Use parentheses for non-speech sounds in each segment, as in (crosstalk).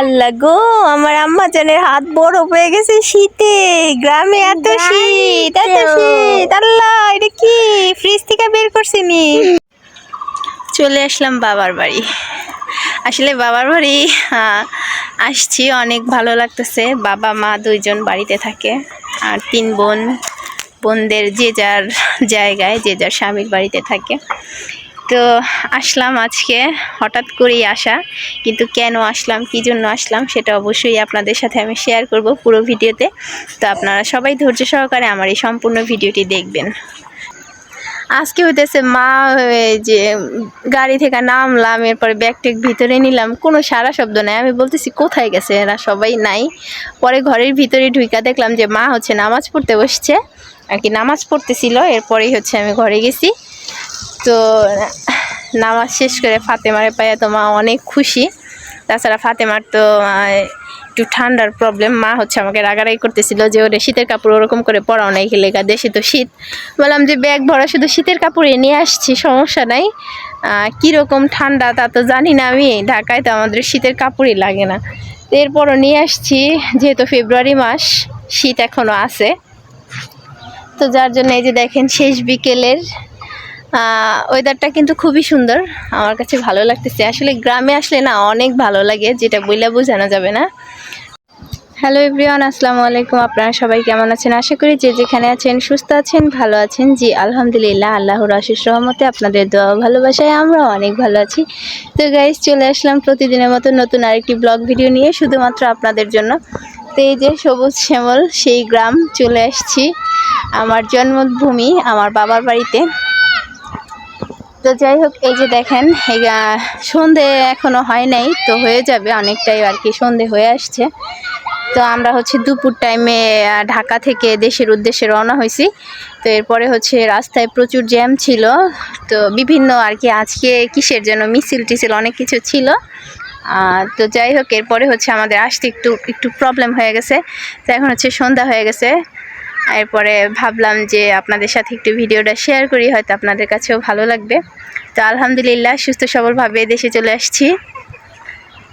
আল্লাহ গো আমার আম্মা জানের হাত বড় হয়ে গেছে শীতে। গ্রামে এত শীত এত শীত। আল্লাহ এটা কি? ফ্রিজ থেকে বের করছি নি। চলে আসলাম বাবার বাড়ি। আসলে বাবার বাড়ি আসছি অনেক ভালো লাগতেছে। বাবা মা দুইজন বাড়িতে থাকে। আর তিন বোন বোনদের যে যার জায়গায় যে যার স্বামীর বাড়িতে থাকে। তো আসলাম আজকে, হঠাৎ করেই আসা, কিন্তু কেন আসলাম, কী জন্য আসলাম সেটা অবশ্যই আপনাদের সাথে আমি শেয়ার করব পুরো ভিডিওতে। তো আপনারা সবাই ধৈর্য সহকারে আমার এই সম্পূর্ণ ভিডিওটি দেখবেন। আজকে হইতেছে মা যে, গাড়ি থেকে নামলাম, এরপরে ব্যাগ ট্যাগ ভিতরে নিলাম, কোনো সারা শব্দ নাই। আমি বলতেছি, কোথায় গেছে? এরা সবাই নাই। পরে ঘরের ভিতরে ঢুইকা দেখলাম যে মা হচ্ছে নামাজ পড়তে বসছে। আর কি নামাজ পড়তেছিল, এরপরেই হচ্ছে আমি ঘরে গেছি। তো, নামাজ শেষ করে ফাতেমারে পাইয়া তো মা অনেক খুশি। তাছাড়া ফাতেমার তো একটু ঠান্ডার প্রবলেম মা হচ্ছে আমাকে রাগারাগি করতেছিল যে ওরে শীতের কাপড় ওরকম করে পরাও নাই খেলে দেশে তো শীত। বললাম যে, ব্যাগ ভরা শুধু শীতের কাপড়ে নিয়ে আসছি, সমস্যা নাই। কীরকম ঠান্ডা তা তো জানি না আমি, ঢাকায় তো আমাদের শীতের কাপড়ই লাগে না। এরপরও নিয়ে আসছি, যেহেতু ফেব্রুয়ারি মাস, শীত এখনও আছে। তো যার জন্য এই যে দেখেন, শেষ বিকেলের ওয়েদারটা কিন্তু খুবই সুন্দর। আমার কাছে ভালো লাগতেছে। আসলে গ্রামে আসলে না, অনেক ভালো লাগে, যেটা বইলা বোঝানো যাবে না। হ্যালো এভরিওয়ান আসসালামু আলাইকুম। আপনারা সবাই কেমন আছেন? আশা করি যে যেখানে আছেন, সুস্থ আছেন, ভালো আছেন। জি, আলহামদুলিল্লাহ, আল্লাহর আশিস রহমতে আপনাদের দোয়া ভালোবাসায় আমরাও অনেক ভালো আছি। তো গাইজ চলে আসলাম প্রতিদিনের মতো নতুন আরেকটি ব্লগ ভিডিও নিয়ে, শুধুমাত্র আপনাদের জন্য। তো এই যে সবুজ শ্যামল, সেই গ্রাম চলে আসছি। আমার জন্মভূমি, আমার বাবার বাড়িতে। তো যাই হোক, এই যে দেখেন সন্ধে এখনও হয় নাই, তো হয়ে যাবে অনেকটাই আর কি, সন্ধে হয়ে আসছে। তো আমরা হচ্ছে দুপুর টাইমে ঢাকা থেকে দেশের উদ্দেশ্যে রওনা হয়েছি। তো এরপরে হচ্ছে রাস্তায় প্রচুর জ্যাম ছিল। তো বিভিন্ন আর কি, আজকে কিসের যেন মিছিল টিছিল, অনেক কিছু ছিল। তো যাই হোক, এরপরে হচ্ছে আমাদের আসতে একটু একটু প্রবলেম হয়ে গেছে। তো এখন হচ্ছে সন্ধ্যা হয়ে গেছে। এরপরে ভাবলাম যে আপনাদের সাথে একটু ভিডিওটা শেয়ার করি, হয়তো আপনাদের কাছেও ভালো লাগবে। তো আলহামদুলিল্লাহ সুস্থ সবলভাবে দেশে চলে আসছি।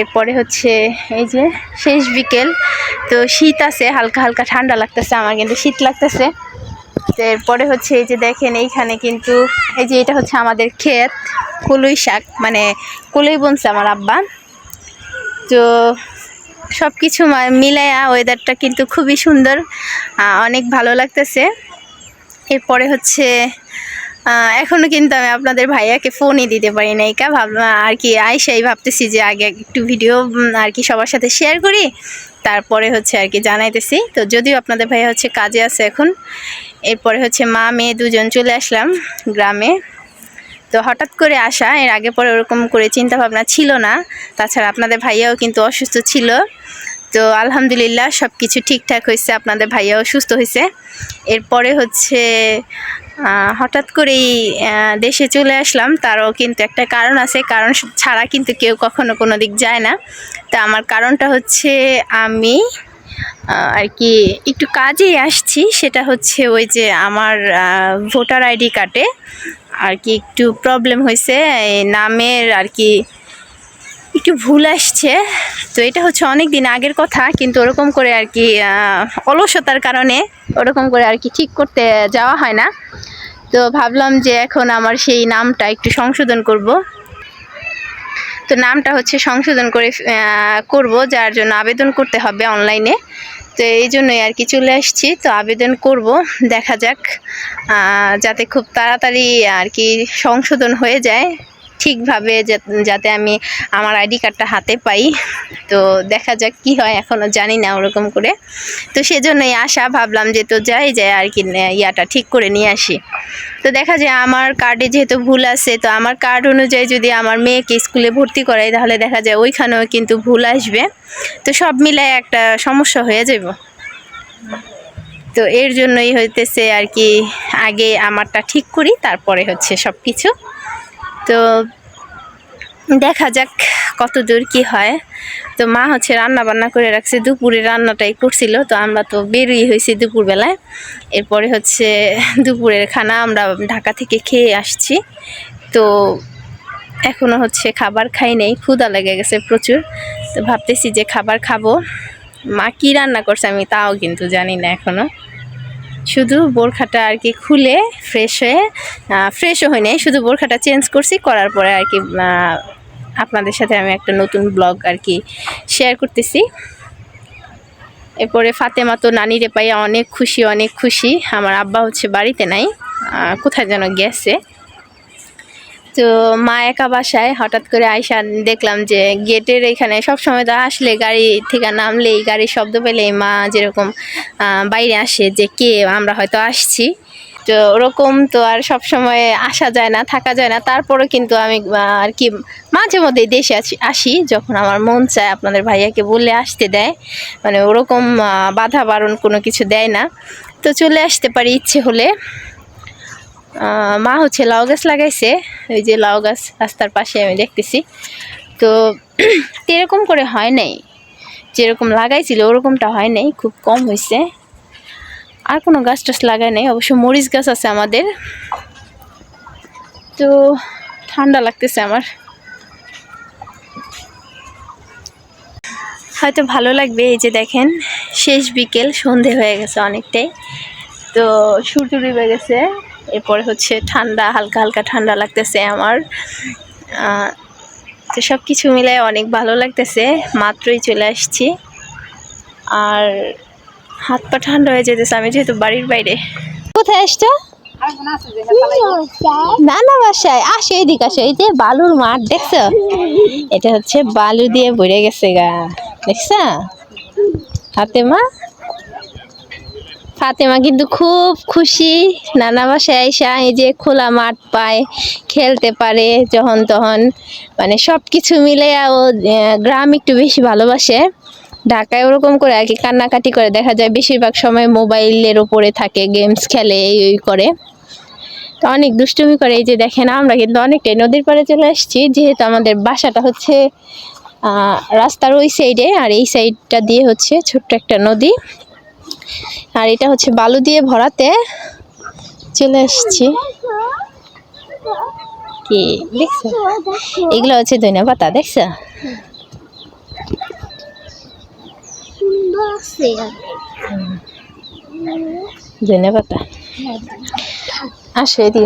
এরপরে হচ্ছে এই যে শেষ বিকেল, তো শীত আছে, হালকা হালকা ঠান্ডা লাগতেছে আমার, কিন্তু শীত লাগতেছে। তো এরপরে হচ্ছে এই যে দেখেন, এইখানে কিন্তু এই যে এটা হচ্ছে আমাদের ক্ষেত, কলই শাক মানে কলই বনছে আমার আব্বা। তো সব কিছু মিলাইয়া ওয়েদারটা কিন্তু খুবই সুন্দর। অনেক ভালো লাগতেছে। এরপরে হচ্ছে এখনও কিন্তু আমি আপনাদের ভাইয়াকে ফোনই দিতে পারি নাই কা। ভাবলাম আর কি আইসাই ভাবতেছি যে আগে একটু ভিডিও আর কি সবার সাথে শেয়ার করি। তারপরে হচ্ছে আর কি জানাইতেছি। তো যদিও আপনাদের ভাইয়া হচ্ছে কাজে আছে এখন, এরপরে হচ্ছে মা, মেয়ে দুজন চলে আসলাম গ্রামে। তো হঠাৎ করে আসা, এর আগে পরে ওরকম করে চিন্তা ভাবনা ছিল না। তাছাড়া আপনাদের ভাইয়াও কিন্তু অসুস্থ ছিল। তো আলহামদুলিল্লাহ সব কিছু ঠিকঠাক হয়েছে, আপনাদের ভাইয়াও সুস্থ হয়েছে। এরপরে হচ্ছে হঠাৎ করেই দেশে চলে আসলাম। তারও কিন্তু একটা কারণ আছে, কারণ ছাড়া কিন্তু কেউ কখনো কোনো দিক যায় না। তা আমার কারণটা হচ্ছে আমি আর কি, একটু কাজেই আসছি। সেটা হচ্ছে ওই যে আমার ভোটার আইডি কার্ডে। আর কি একটু প্রবলেম হয়েছে নামের আর কি একটু ভুল আসছে। তো এটা হচ্ছে অনেক দিন আগের কথা, কিন্তু ওরকম করে আর কি অলসতার কারণে ওরকম করে আর কি ঠিক করতে যাওয়া হয় না। তো ভাবলাম যে এখন আমার সেই নামটা একটু সংশোধন করব। তো নামটা হচ্ছে সংশোধন করে করব, যার জন্য আবেদন করতে হবে অনলাইনে তো এই জন্যই আর কি চলে আসছি। তো আবেদন করব, দেখা যাক যাতে খুব তাড়াতাড়ি আর কি সংশোধন হয়ে যায়। ঠিকভাবে যাতে আমি আমার আইডি কার্ডটা হাতে পাই। তো দেখা যাক কি হয় এখনও জানি না ওরকম করে। তো সেজন্যই আশা, ভাবলাম যে তো যাই যায় আর কি ইয়াটা ঠিক করে নিয়ে আসি। তো দেখা যায় আমার কার্ডে যেহেতু ভুল আছে, তো আমার কার্ড অনুযায়ী যদি আমার মেয়েকে স্কুলে ভর্তি করাই, তাহলে দেখা যায় ওইখানেও কিন্তু ভুল আসবে। তো সব মিলায় একটা সমস্যা হয়ে যাব। তো এর জন্যই হইতেছে আর কি, আগে আমারটা ঠিক করি, তারপরে হচ্ছে সব কিছু তো দেখা যাক কত দূর কি হয়। তো মা হচ্ছে রান্না বান্না করে রাখছে, দুপুরে রান্নাটাই করছিল, তো আমরা তো বেরোই হয়েছি দুপুরবেলায়। এরপরে হচ্ছে দুপুরের খানা আমরা ঢাকা থেকে খেয়ে আসছি। তো এখনও হচ্ছে খাবার খাই নেই, ক্ষুধা লেগে গেছে প্রচুর। তো ভাবতেছি যে খাবার খাব। মা কি রান্না করছে আমি তাও কিন্তু জানি না এখনও। শুধু বোরখাটা আর কি খুলে ফ্রেশ হয়ে ফ্রেশও হয়নি, শুধু বোরখাটা চেঞ্জ করছি, করার পরে আর কি আপনাদের সাথে আমি একটা নতুন ব্লগ আর কি শেয়ার করতেছি। এরপরে ফাতেমা তো নানিরে পাইয়া অনেক খুশি অনেক খুশি। আমার আব্বা হচ্ছে বাড়িতে নাই কোথায় যেন গেছে। তো মা একা বাসায় হঠাৎ করে আইসা দেখলাম যে গেটের এখানে সব সময় তো আসলে গাড়ি থেকে নামলেই গাড়ির শব্দ পেলেই মা যেরকম বাইরে আসে যে কে আমরা হয়তো আসছি। তো ওরকম তো আর সব সময় আসা যায় না, থাকা যায় না। তারপরে কিন্তু আমি আর কি মাঝে মধ্যে দেশে আসি- যখন আমার মন চায় আপনাদের ভাইয়াকে বলে আসতে দেয়। মানে ওরকম বাধা বারণ কোনো কিছু দেয় না। তো চলে আসতে পারি ইচ্ছে হলে। মা হচ্ছে লাউ গাছ লাগাইছে ওই যে লাউ গাছ রাস্তার পাশে আমি দেখতেছি। তো (clears throat) এরকম করে হয় নাই। যেরকম লাগাইছিল ওরকমটা হয় নাই, খুব কম হয়েছে আর কোনো গাছ টাছ লাগাই নাই, অবশ্য মরিচ গাছ আছে আমাদের। তো ঠান্ডা লাগতেছে আমার। হয়তো ভালো লাগবে এই যে দেখেন, শেষ বিকেল, সন্ধে হয়ে গেছে অনেকটাই। তো সূর্য ডুবে গেছে। এরপরে হচ্ছে ঠান্ডা, হালকা হালকা ঠান্ডা লাগতেছে আমার। তো সব কিছু মিলে অনেক ভালো লাগতেছে, মাত্রই চলে আসছি। আর হাত পা ঠান্ডা হয়ে যেতেছে, আমি যেহেতু বাড়ির বাইরে। কোথায় আসছো? না না বাসায়। আসে এদিকে আসে। এই যে বালুর মাঠ, দেখছ? এটা হচ্ছে বালু দিয়ে ভরে গেছে গা। দেখছা? ফাতেমা ফাতেমা কিন্তু খুব খুশি। নানা বাসায় আইসা এই যে খোলা মাঠ পায়, খেলতে পারে যখন তখন। মানে সব কিছু মিলে ও গ্রাম একটু বেশি ভালোবাসে। ঢাকায় ওরকম করে আর কি কান্নাকাটি করে। দেখা যায় বেশিরভাগ সময় মোবাইলের ওপরে থাকে, গেমস খেলে, এই, ওই করে। তো অনেক দুষ্টুমি করে। এই যে দেখেন, আমরা কিন্তু অনেকটাই নদীর পাড়ে চলে আসছি। যেহেতু আমাদের বাসাটা হচ্ছে রাস্তার ওই সাইডে আর এই সাইডটা দিয়ে হচ্ছে ছোট্ট একটা নদী। আর এটা হচ্ছে বালু দিয়ে ভরাতে চলে আসছি। কি, দেখছ? এগুলো হচ্ছে ধনিয়া পাতা, দেখছ?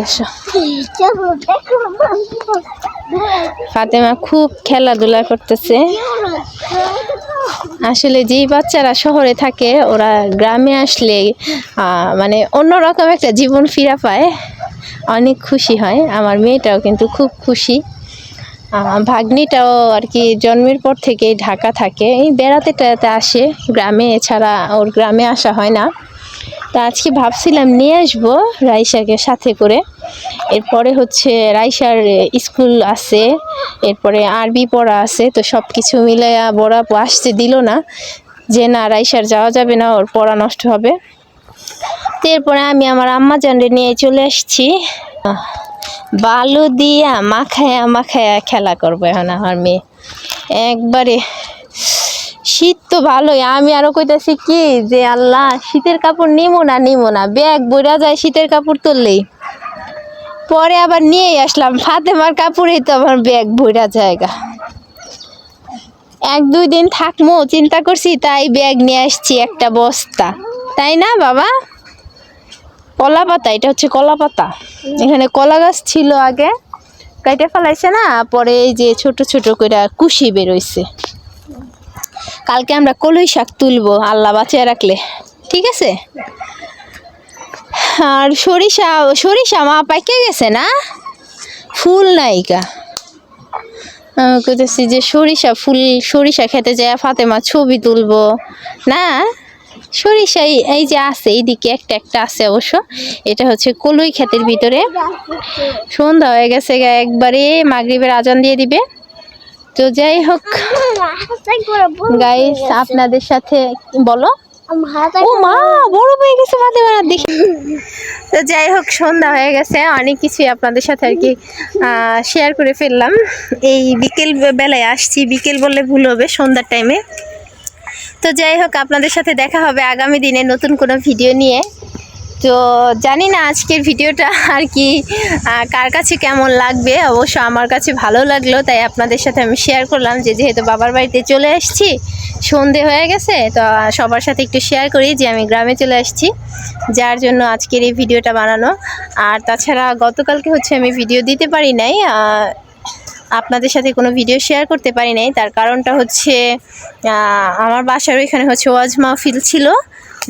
আসো। ফাতেমা খুব খেলাধুলা করতেছে। আসলে যেই বাচ্চারা শহরে থাকে, ওরা গ্রামে আসলে মানে অন্যরকম একটা জীবন ফিরা পায়। অনেক খুশি হয়। আমার মেয়েটাও কিন্তু খুব খুশি। ভাগ্নিটাও আর কি জন্মের পর থেকে ঢাকা থাকে। এই বেড়াতে টেড়াতে আসে। গ্রামে এছাড়া ওর গ্রামে আসা হয় না। তা আজকে ভাবছিলাম নিয়ে আসব রাইসাকে সাথে করে। এরপরে হচ্ছে রাইসার স্কুল আছে, এরপরে আরবি পড়া আছে, তো সব কিছু মিলে বড় আসতে দিল না, যে না রাইসার যাওয়া যাবে না, ওর পড়া নষ্ট হবে। তো এরপরে আমি আমার আম্মা জানরে নিয়ে চলে আসছি। বালু দিয়া মাখায়া মাখায়া খেলা করব এখন আমার মেয়ে। একবারে শীত তো ভালোই, আমি আরও কইতাছি কি যে আল্লাহ, শীতের কাপড় নিমো না নিমো না, ব্যাগ বইরা যায় শীতের কাপড় তুললেই। পরে আবার নিয়েই আসলাম। ফাতেমার কাপড়েই তো আমার ব্যাগ ভরা জায়গা। এক দুই দিন থাকব চিন্তা করছি তাই ব্যাগ নিয়ে আসছি একটা বস্তা। তাই না, বাবা? কলা পাতা, এটা হচ্ছে কলা পাতা। এখানে কলা গাছ ছিল আগে কাইটে ফেলাইছে না? পরে এই যে ছোট ছোট করে কুশি বেরোইছে। কালকে আমরা কলই শাক তুলবো, আল্লাহ বাঁচিয়ে রাখলে। ঠিক আছে? আর সরিষা সরিষা মা পাইকে গেছে না? ফুল নায়িকা আমি কইতেছি যে সরিষা ফুল সরিষা খেতে যায় ফাতেমা ছবি তুলবো। না সরিষা এই- এই যে আছে এইদিকে একটা একটা আছে অবশ্য। এটা হচ্ছে কলুই ক্ষেতের ভিতরে। সন্ধ্যা হয়ে গেছে গা একবারে মাগরিবের আজান দিয়ে দিবে। তো যাই হোক (laughs) গাইস আপনাদের সাথে বলো। ও মা বড় হয়ে গেছে ফাতেমা দেখি। তো যাই হোক সন্ধ্যা হয়ে গেছে অনেক কিছুই আপনাদের সাথে আর কি শেয়ার করে ফেললাম। এই বিকেল বেলায় আসছি বিকেল বললে ভুল হবে সন্ধ্যার টাইমে তো যাই হোক আপনাদের সাথে দেখা হবে আগামী দিনে নতুন কোনো ভিডিও নিয়ে। তো জানি না আজকের ভিডিওটা আর কি কার কাছে কেমন লাগবে? অবশ্য আমার কাছে ভালো লাগল, তাই আপনাদের সাথে আমি শেয়ার করলাম যে যেহেতু বাবার বাড়িতে চলে এসেছি সন্ধে হয়ে গেছে, তো সবার সাথে একটু শেয়ার করি যে আমি গ্রামে চলে আসছি, যার জন্য আজকের এই ভিডিওটা বানানো। আর তাছাড়া গতকালকে হচ্ছে আমি ভিডিও দিতে পারি নাই আপনাদের সাথে কোনো ভিডিও শেয়ার করতে পারি নাই, তার কারণটা হচ্ছে আমার বাসার ওইখানে হচ্ছে ওয়াজ মাহফিল ছিল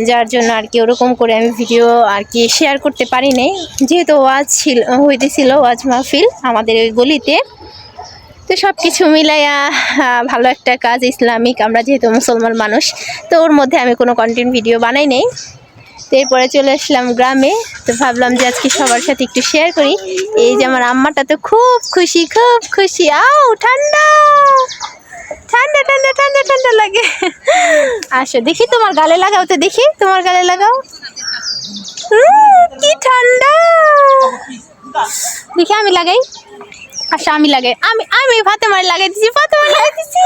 যার জন্য আর কি ওরকম করে আমি ভিডিও আর কি শেয়ার করতে পারি নাই। যেহেতু ওয়াজ ছিল, হইতেছিল ওয়াজ মাহফিল আমাদের ওই গলিতে। তো সব কিছু মিলাইয়া ভালো একটা কাজ ইসলামিক, আমরা যেহেতু মুসলমান মানুষ, তো ওর মধ্যে আমি কোনো কন্টেন্ট ভিডিও বানাই নাই। তো এরপরে চলে আসলাম গ্রামে, তো ভাবলাম যে আজকে সবার সাথে একটু শেয়ার করি। এই যে আমার আম্মাটা তো খুব খুশি খুব খুশি। আও, ঠান্ডা! ঠান্ডা ঠান্ডা ঠান্ডা ঠান্ডা লাগে। আসো, দেখি তোমার গালে লাগাও তো দেখি, তোমার গালে লাগাও। কি ঠান্ডা। দেখি, আমি লাগাই। আচ্ছা আমি লাগাই। আমি আমি ভাতে মার লাগাই দিচ্ছি ভাতে মার লাগাই দিচ্ছি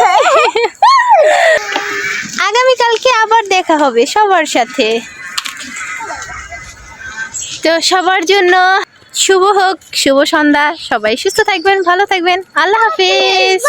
আগামীকালকে আবার দেখা হবে সবার সাথে। তো সবার জন্য শুভ হোক, শুভ সন্ধ্যা। সবাই সুস্থ থাকবেন, ভালো থাকবেন। আল্লাহ হাফিজ।